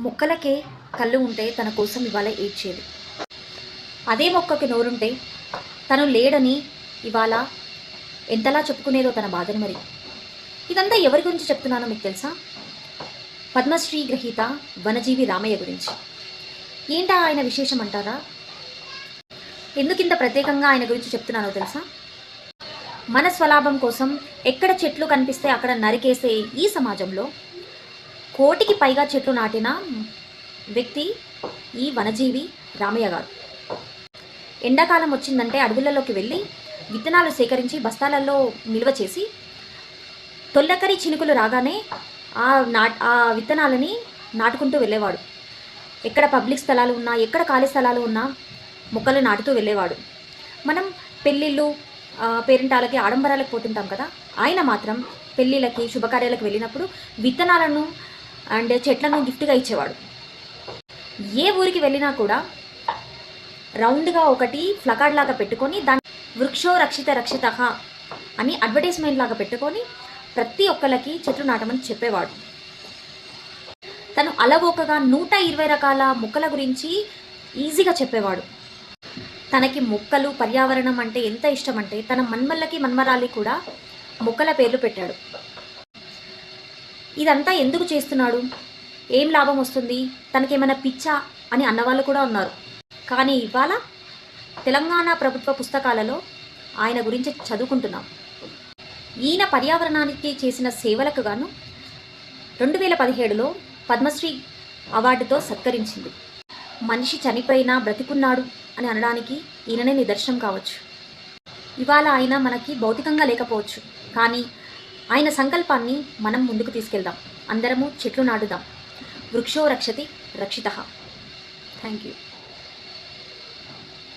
మొక్కలకే కళ్ళు ఉంటే తన కోసం ఇవాళ ఏడ్చేది. అదే మొక్కకి నోరుంటే తను లేడని ఇవాళ ఎంతలా చెప్పుకునేదో తన బాధను మరి. ఇదంతా ఎవరి గురించి చెప్తున్నానో మీకు తెలుసా? పద్మశ్రీ గ్రహీత వనజీవి రామయ్య గురించి. ఏంటా ఆయన విశేషం అంటారా? ఎందుకింత ప్రత్యేకంగా ఆయన గురించి చెప్తున్నానో తెలుసా? మన స్వలాభం కోసం ఎక్కడ చెట్లు కనిపిస్తే అక్కడ నరికేసే ఈ సమాజంలో కోటికి పైగా చెట్లు నాటిన వ్యక్తి ఈ వనజీవి రామయ్య గారు. ఎండాకాలం వచ్చిందంటే అడవులలోకి వెళ్ళి విత్తనాలు సేకరించి బస్తాలలో నిల్వ చేసి తొల్లకరి చినుకులు రాగానే ఆ నా ఆ విత్తనాలని నాటుకుంటూ వెళ్ళేవాడు. ఎక్కడ పబ్లిక్ స్థలాలు ఉన్నా ఎక్కడ ఖాళీ స్థలాలు ఉన్నా మొక్కలు నాటుతూ వెళ్ళేవాడు. మనం పెళ్ళిళ్ళు పేరెంటాలకి ఆడంబరాలకు పోతుంటాం కదా ఆయన మాత్రం పెళ్ళిళ్ళకి శుభకార్యాలకు వెళ్ళినప్పుడు విత్తనాలను అండ్ చెట్లను గిఫ్ట్గా ఇచ్చేవాడు. ఏ ఊరికి వెళ్ళినా కూడా రౌండ్గా ఒకటి ఫ్లకార్డ్ లాగా పెట్టుకొని దాని వృక్షో రక్షిత రక్షిత అని అడ్వర్టైజ్మెంట్ లాగా పెట్టుకొని ప్రతి ఒక్కరికి చెట్లు నాటమని చెప్పేవాడు. తను అలవోకగా నూట ఇరవై రకాల మొక్కల గురించి ఈజీగా చెప్పేవాడు. తనకి మొక్కలు పర్యావరణం అంటే ఎంత ఇష్టం అంటే తన మన్మల్లకి మన్మరాలి కూడా మొక్కల పేర్లు పెట్టాడు. ఇదంతా ఎందుకు చేస్తున్నాడు? ఏం లాభం వస్తుంది? తనకేమైనా పిచ్చా అని అన్నవాళ్ళు కూడా ఉన్నారు. కానీ ఇవాళ తెలంగాణ ప్రభుత్వ పుస్తకాలలో ఆయన గురించి చదువుకుంటున్నాం. ఈయన పర్యావరణానికి చేసిన సేవలకు గాను రెండు వేల పదిహేడులో పద్మశ్రీ అవార్డుతో సత్కరించింది. మనిషి చనిపోయినా బ్రతికున్నాడు అని అనడానికి ఈయననే నిదర్శనం కావచ్చు. ఇవాళ ఆయన మనకి భౌతికంగా లేకపోవచ్చు. కానీ ఆయన సంకల్పాన్ని మనం ముందుకు తీసుకెళ్దాం. అందరము చెట్లు నాటుదాం. వృక్షో రక్షతి. రక్షిత థ్యాంక్ యూ